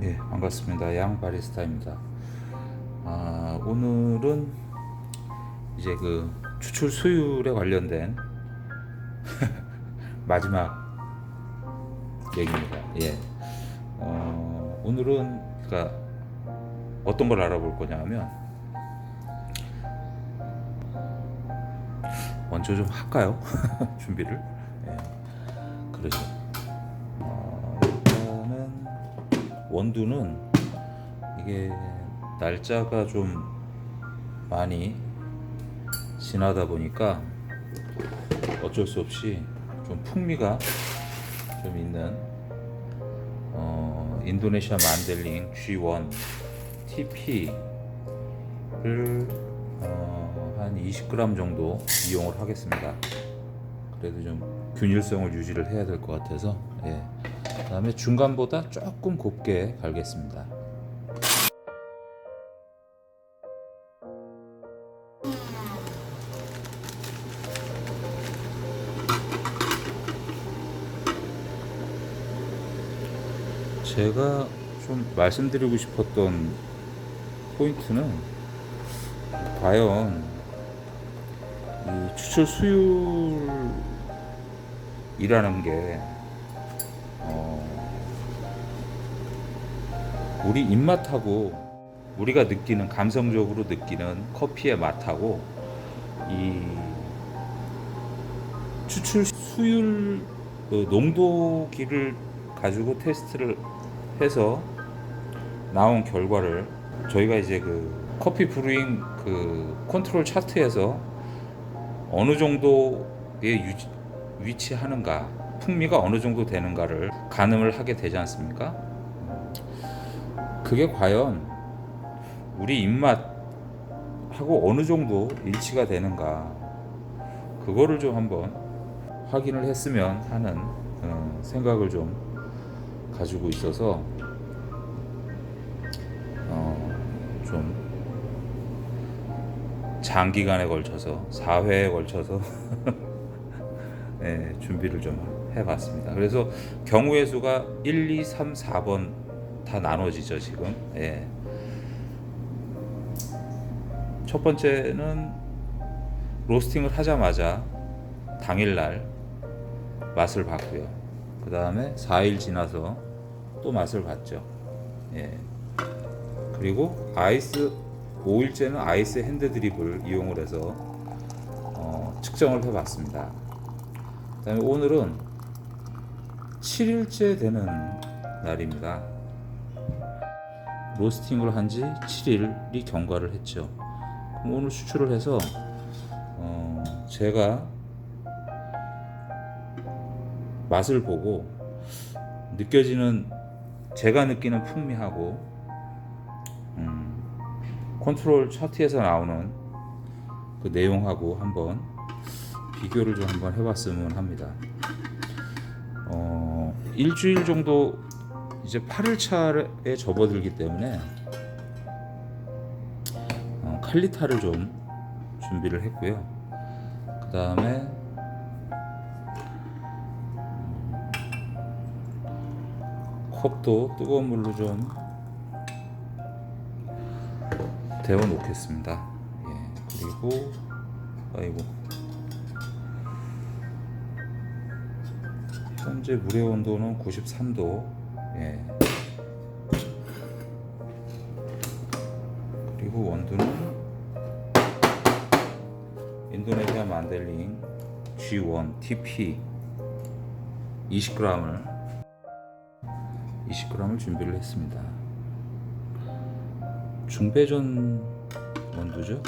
네, 반갑습니다. 양 바리스타입니다. 아, 오늘은 이제 그 추출 수율에 관련된 마지막 얘기입니다. 예. 어, 오늘은 그러니까 어떤 걸 알아볼 거냐면 먼저 좀 할까요? 준비를. 예. 그러죠. 원두는 이게 날짜가 좀 많이 지나다 보니까 어쩔 수 없이 좀 풍미가 좀 있는 어, 인도네시아 만델링 G1 TP를 어, 한 20g 정도 이용을 하겠습니다. 그래도 좀 균일성을 유지를 해야 될 것 같아서 예. 그 다음에 중간보다 조금 곱게 갈겠습니다. 제가 좀 말씀드리고 싶었던 포인트는 과연 이 추출 수율이라는 게 우리 입맛하고 우리가 느끼는 감성적으로 느끼는 커피의 맛하고 이 추출 수율 그 농도기를 가지고 테스트를 해서 나온 결과를 저희가 이제 그 커피 브루잉 그 컨트롤 차트에서 어느 정도에 유지, 위치하는가 풍미가 어느 정도 되는가를 가늠을 하게 되지 않습니까? 그게 과연 우리 입맛하고 어느 정도 일치가 되는가 그거를 좀 한번 확인을 했으면 하는 어, 생각을 좀 가지고 있어서 어, 좀 장기간에 걸쳐서 4회에 걸쳐서 네, 준비를 좀 해봤습니다. 그래서 경우의 수가 1, 2, 3, 4번 다 나눠지죠 지금. 예. 첫 번째는 로스팅을 하자마자 당일날 맛을 봤고요. 그 다음에 4일 지나서 또 맛을 봤죠. 예. 그리고 아이스 5일째는 아이스 핸드 드립을 이용을 해서 어, 측정을 해봤습니다. 그다음에 오늘은 7일째 되는 날입니다. 로스팅을 한 지 7일이 경과를 했죠. 오늘 수출을 해서 어, 제가 맛을 보고 느껴지는 제가 느끼는 풍미하고 음, 컨트롤 차트에서 나오는 그 내용하고 한번 비교를 좀 한번 해봤으면 합니다. 어, 일주일 정도 이제 8일차에 접어들기 때문에 어, 칼리타를 좀 준비를 했고요. 그 다음에 컵도 뜨거운 물로 좀 데워 놓겠습니다. 예, 그리고 아이고 현재 물의 온도는 93도. 예. 그리고 원두는 인도네시아 만델링 G1 TP 20g을 20g을 준비를 했습니다. 중배전 원두죠.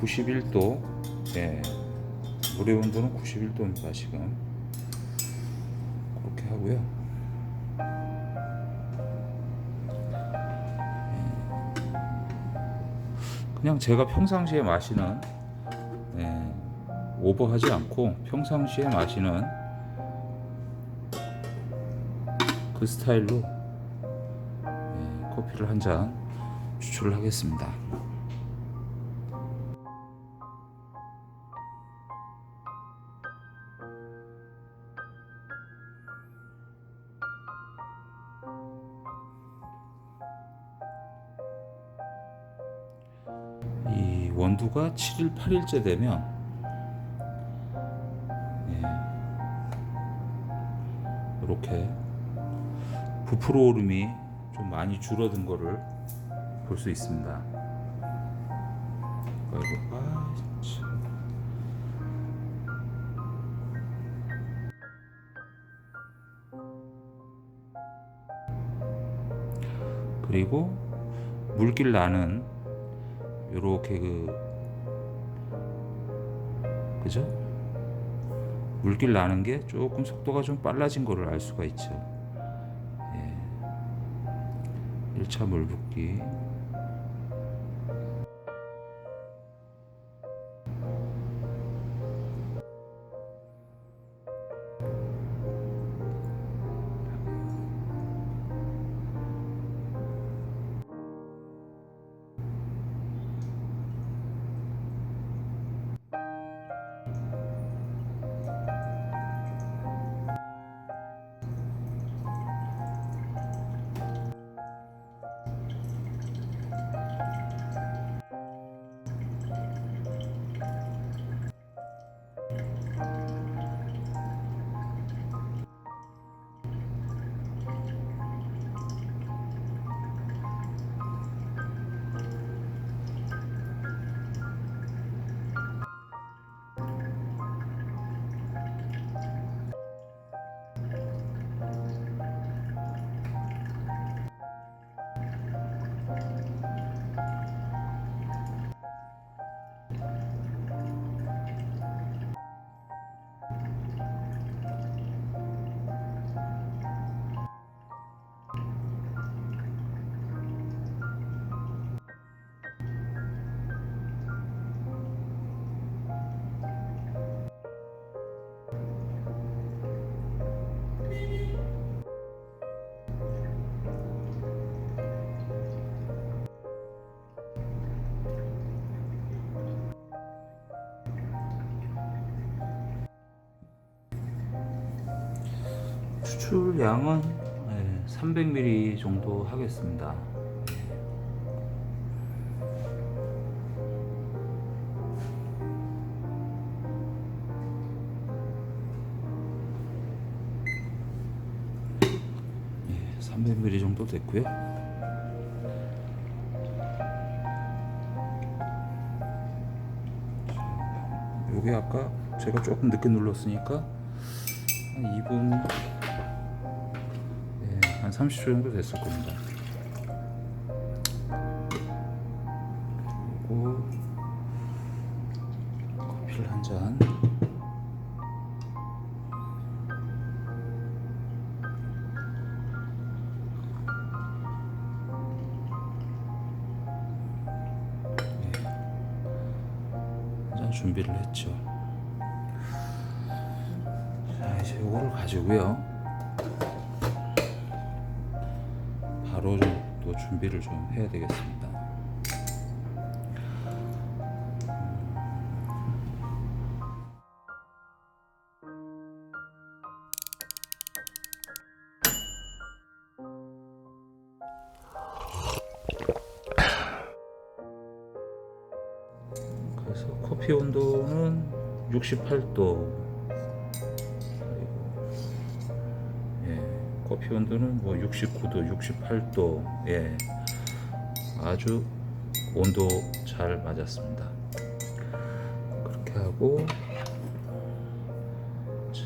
91도, 예, 물의 온도는 91도입니다. 지금 그렇게 하고요. 예. 그냥 제가 평상시에 마시는 예, 오버하지 않고 평상시에 마시는 그 스타일로 예, 커피를 한 잔 추출을 하겠습니다. 원두가 7일, 8일째 되면 예, 이렇게 부풀어 오름이 좀 많이 줄어든 거를 볼 수 있습니다. 아이고, 아, 참. 그리고 물길 나는 요렇게 그 그죠? 물길 나는 게 조금 속도가 좀 빨라진 거를 알 수가 있죠. 예. 1차 물 붓기 추출량은 300ml 정도 하겠습니다. 예, 300ml 정도 됐고요. 요게 아까 제가 조금 늦게 눌렀으니까 한 2분 예, 한 30초 정도 됐을 겁니다. 그리고 커피를 한 잔. 한잔 준비를 했죠. 자, 이제 이거를 가지고요. 좀또 준비를 좀 해야 되겠습니다. 그래서 커피 온도는 68도. 커피 온도는 뭐 69도, 68도. 예, 아주 온도 잘 맞았습니다. 그렇게 하고 자,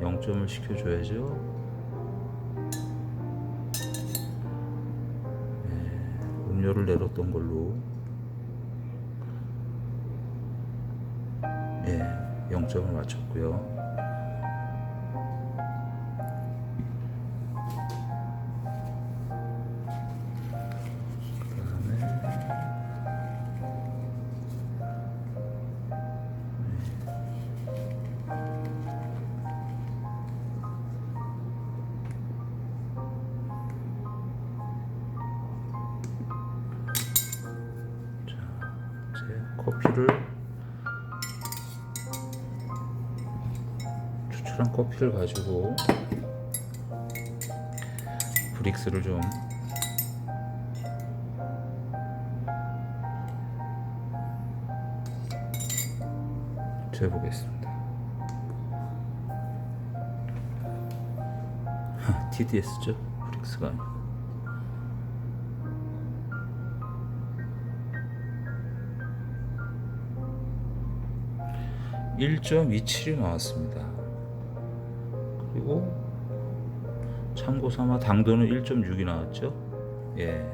0점을 시켜줘야죠. 예, 음료를 내렸던 걸로 예, 0점을 맞췄고요. 커피를 추출한 커피를 가지고 브릭스를 좀 재보겠습니다. TDS죠? 브릭스가 1.27이 나왔습니다. 그리고 참고 삼아 당도는 1.6이 나왔죠. 예.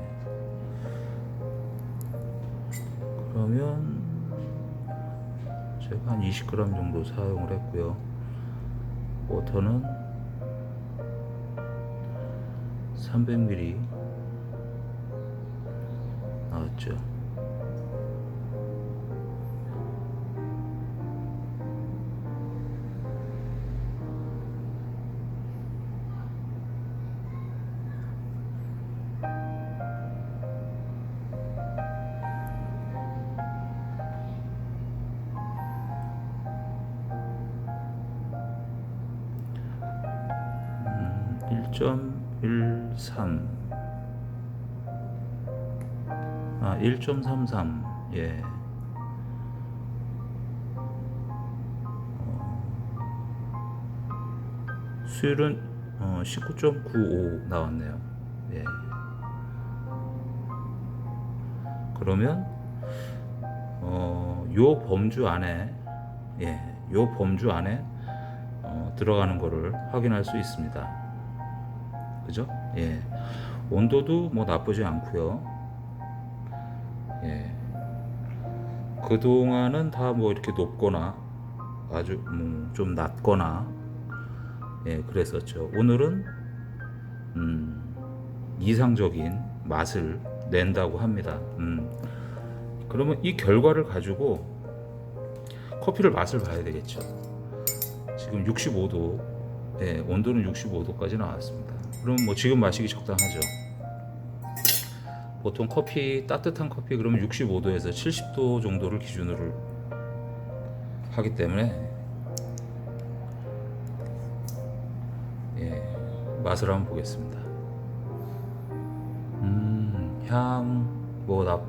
그러면 제가 한 20g 정도 사용을 했고요. 워터는 300ml 나왔죠. 1.13 아, 1.33 예. 어, 수율은 어, 19.95 나왔네요. 예. 그러면 어, 요 범주 안에 예, 요 범주 안에 어, 들어가는 거를 확인할 수 있습니다. 그죠? 예. 온도도 뭐 나쁘지 않고요. 예. 그동안은 다 뭐 이렇게 높거나 아주 뭐좀 낮거나 예, 그랬었죠. 오늘은 음, 이상적인 맛을 낸다고 합니다. 음. 그러면 이 결과를 가지고 커피를 맛을 봐야 되겠죠. 지금 65도, 예, 온도는 65도까지 나왔습니다. 그럼 뭐 지금 마시기 적당하죠. 보통 커피 따뜻한 커피 그러면 65도에서 70도 정도를 기준으로 하기 때문에 예, 맛을 한번 보겠습니다. 음, 향 뭐 나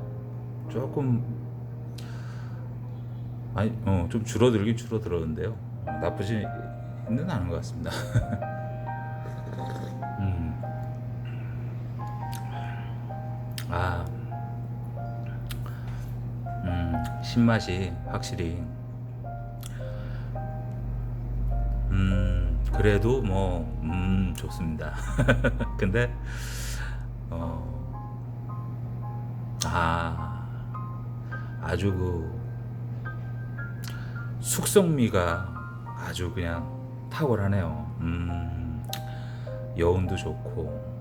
조금 아니 어, 좀 줄어들긴 줄어들었는데요. 어, 나쁘지는 않은 것 같습니다. 신맛이 확실히, 음, 그래도 뭐, 음, 좋습니다. 근데, 어, 아, 아주 그, 숙성미가 아주 그냥 탁월하네요. 음, 여운도 좋고,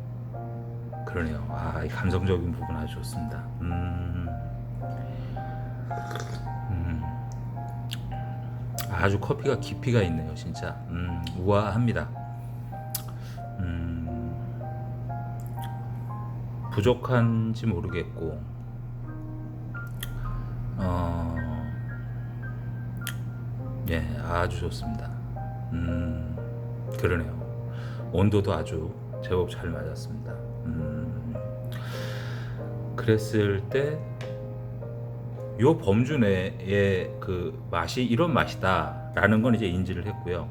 그러네요. 아, 이 감성적인 부분 아주 좋습니다. 음, 음, 아주 커피가 깊이가 있네요, 진짜. 음, 우아합니다. 음, 부족한지 모르겠고, 어, 예, 아주 좋습니다. 음, 그러네요. 온도도 아주 제법 잘 맞았습니다. 음, 그랬을 때, 요 범주 내의 그 맛이 이런 맛이다라는 건 이제 인지를 했고요.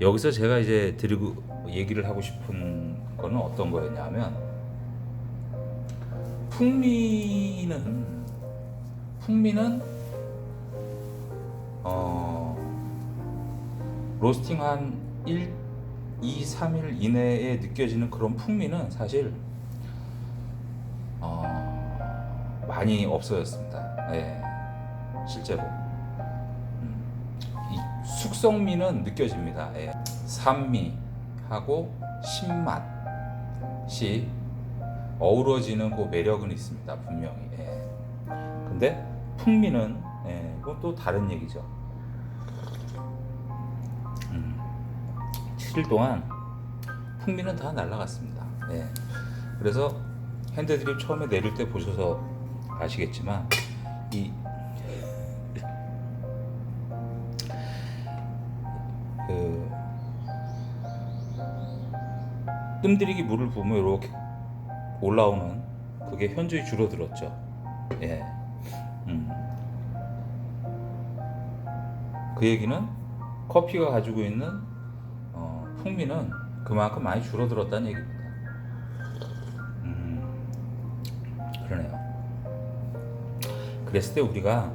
여기서 제가 이제 드리고 얘기를 하고 싶은 거는 어떤 거였냐면, 풍미는, 풍미는, 어, 로스팅 한 1, 2, 3일 이내에 느껴지는 그런 풍미는 사실 많이 없어졌습니다. 예, 실제로 음, 이 숙성미는 느껴집니다. 예. 산미하고 신맛이 어우러지는 그 매력은 있습니다. 분명히. 예. 근데 풍미는 예, 그건 또 다른 얘기죠. 7일 동안 풍미는 다 날라갔습니다. 예. 그래서 핸드드립 처음에 내릴 때 보셔서 아시겠지만 이 그, 뜸들이기 물을 부으면 이렇게 올라오는 그게 현저히 줄어들었죠. 예. 음. 그 얘기는 커피가 가지고 있는 어, 풍미는 그만큼 많이 줄어들었다는 얘기입니다. 음, 그러네요. 그랬을 때 우리가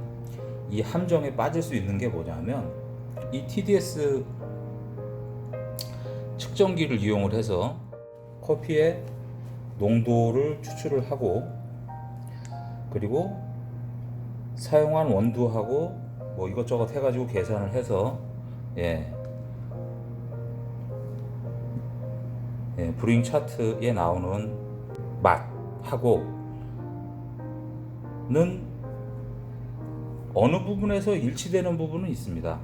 이 함정에 빠질 수 있는 게 뭐냐면 이 TDS 측정기를 이용을 해서 커피의 농도를 추출을 하고 그리고 사용한 원두하고 뭐 이것저것 해가지고 계산을 해서 예, 예 브링 차트에 나오는 맛하고는 어느 부분에서 일치되는 부분은 있습니다.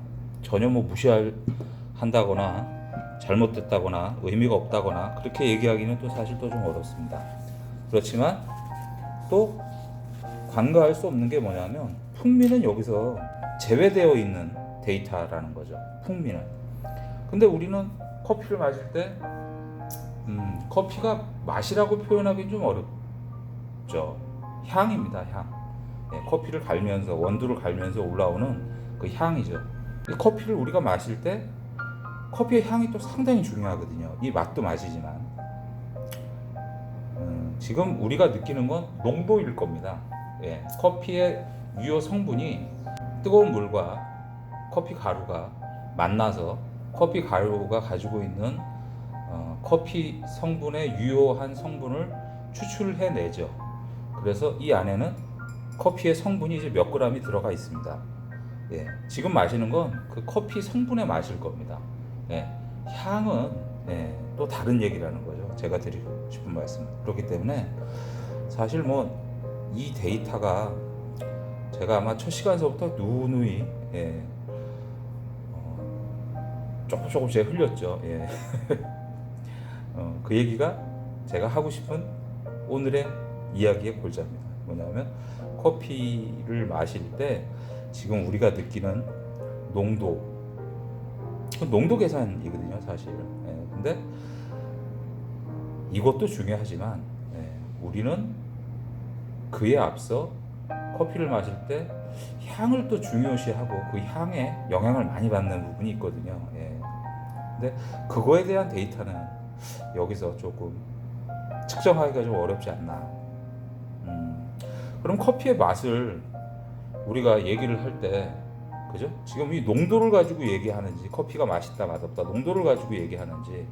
전혀 뭐 무시한다거나 잘못됐다거나 의미가 없다거나 그렇게 얘기하기는 또 사실 또 좀 어렵습니다. 그렇지만 또 관가할 수 없는 게 뭐냐면 풍미는 여기서 제외되어 있는 데이터라는 거죠. 풍미는. 근데 우리는 커피를 마실 때 음, 커피가 맛이라고 표현하기는 좀 어렵죠. 향입니다, 향. 예, 커피를 갈면서 원두를 갈면서 올라오는 그 향이죠. 이 커피를 우리가 마실 때 커피의 향이 또 상당히 중요하거든요. 이 맛도 맛이지만 음, 지금 우리가 느끼는 건 농도일 겁니다. 예, 커피의 유효 성분이 뜨거운 물과 커피 가루가 만나서 커피 가루가 가지고 있는 어, 커피 성분의 유효한 성분을 추출해내죠. 그래서 이 안에는 커피의 성분이 이제 몇 그램이 들어가 있습니다. 예, 지금 마시는 건 그 커피 성분의 맛일 겁니다. 예, 향은 예, 또 다른 얘기라는 거죠. 제가 드리고 싶은 말씀. 그렇기 때문에 사실 뭐 이 데이터가 제가 아마 첫 시간서부터 누누이 예, 어, 조금 조금씩 흘렸죠. 예. 어, 그 얘기가 제가 하고 싶은 오늘의 이야기의 골자입니다. 뭐냐면 커피를 마실 때 지금 우리가 느끼는 농도 그 농도 계산이거든요, 사실. 예, 근데 이것도 중요하지만 예, 우리는 그에 앞서 커피를 마실 때 향을 또 중요시하고 그 향에 영향을 많이 받는 부분이 있거든요. 예. 근데 그거에 대한 데이터는 여기서 조금 측정하기가 좀 어렵지 않나. 음, 그럼 커피의 맛을 우리가 얘기를 할 때, 그죠? 지금 이 농도를 가지고 얘기하는지, 커피가 맛있다, 맛없다, 농도를 가지고 얘기하는지,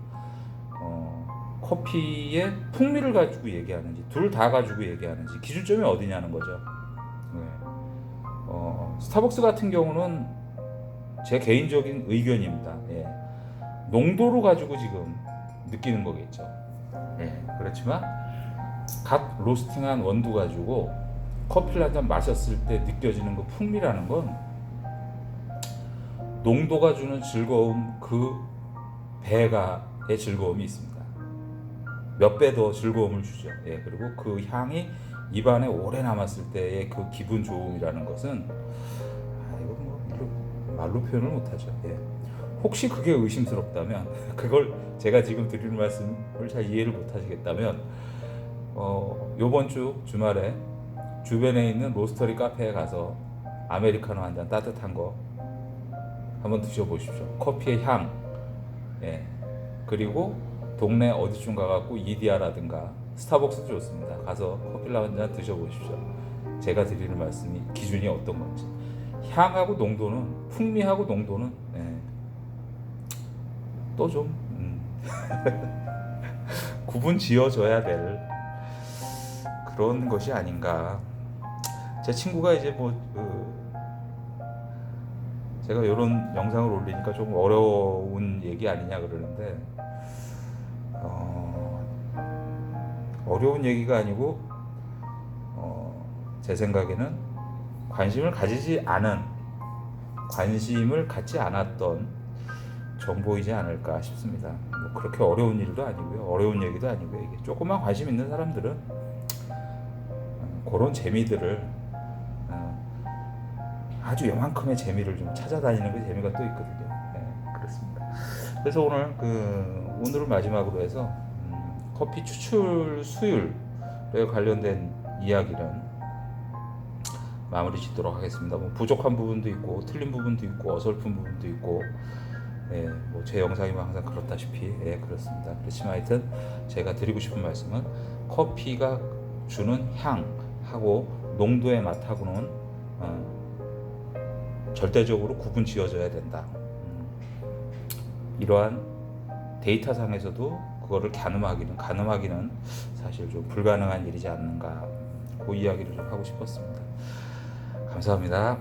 어, 커피의 풍미를 가지고 얘기하는지, 둘 다 가지고 얘기하는지, 기준점이 어디냐는 거죠. 네. 어, 스타벅스 같은 경우는 제 개인적인 의견입니다. 예. 농도로 가지고 지금 느끼는 거겠죠. 예. 그렇지만 갓 로스팅한 원두 가지고 커피를 한 잔 마셨을 때 느껴지는 그 풍미라는 건 농도가 주는 즐거움 그 배가의 즐거움이 있습니다. 몇 배 더 즐거움을 주죠. 예, 그리고 그 향이 입안에 오래 남았을 때의 그 기분 좋음이라는 것은 아, 이거 뭐 말로 표현을 못하죠. 예. 혹시 그게 의심스럽다면 그걸 제가 지금 드리는 말씀을 잘 이해를 못하시겠다면 어, 요번 주 주말에 주변에 있는 로스터리 카페에 가서 아메리카노 한 잔 따뜻한 거 한번 드셔보십시오. 커피의 향, 예. 그리고 동네 어디쯤 가갖고 이디야라든가 스타벅스도 좋습니다. 가서 커피를 한 잔 드셔보십시오. 제가 드리는 말씀이 기준이 어떤 건지. 향하고 농도는 풍미하고 농도는 예. 또 좀 음. 구분 지어줘야 될 그런 것이 아닌가. 제 친구가 이제 뭐 그 제가 이런 영상을 올리니까 좀 어려운 얘기 아니냐 그러는데 어, 어려운 얘기가 아니고 어, 제 생각에는 관심을 가지지 않은 관심을 갖지 않았던 정보이지 않을까 싶습니다. 뭐 그렇게 어려운 일도 아니고요, 어려운 얘기도 아니고요. 조금만 관심 있는 사람들은 어, 그런 재미들을 어, 아주 요만큼의 재미를 좀 찾아다니는 그 재미가 또 있거든요. 네, 그렇습니다. 그래서 오늘 그 오늘을 마지막으로 해서 음, 커피 추출 수율에 관련된 이야기는 마무리 짓도록 하겠습니다. 뭐 부족한 부분도 있고 틀린 부분도 있고 어설픈 부분도 있고 예, 뭐 제 영상이면 항상 그렇다시피 예, 그렇습니다. 그렇지만 하여튼 제가 드리고 싶은 말씀은 커피가 주는 향하고 농도의 맛하고는 어, 절대적으로 구분 지어져야 된다. 음, 이러한 데이터상에서도 그거를 가늠하기는 가늠하기는 사실 좀 불가능한 일이지 않는가 그 이야기를 좀 하고 싶었습니다. 감사합니다.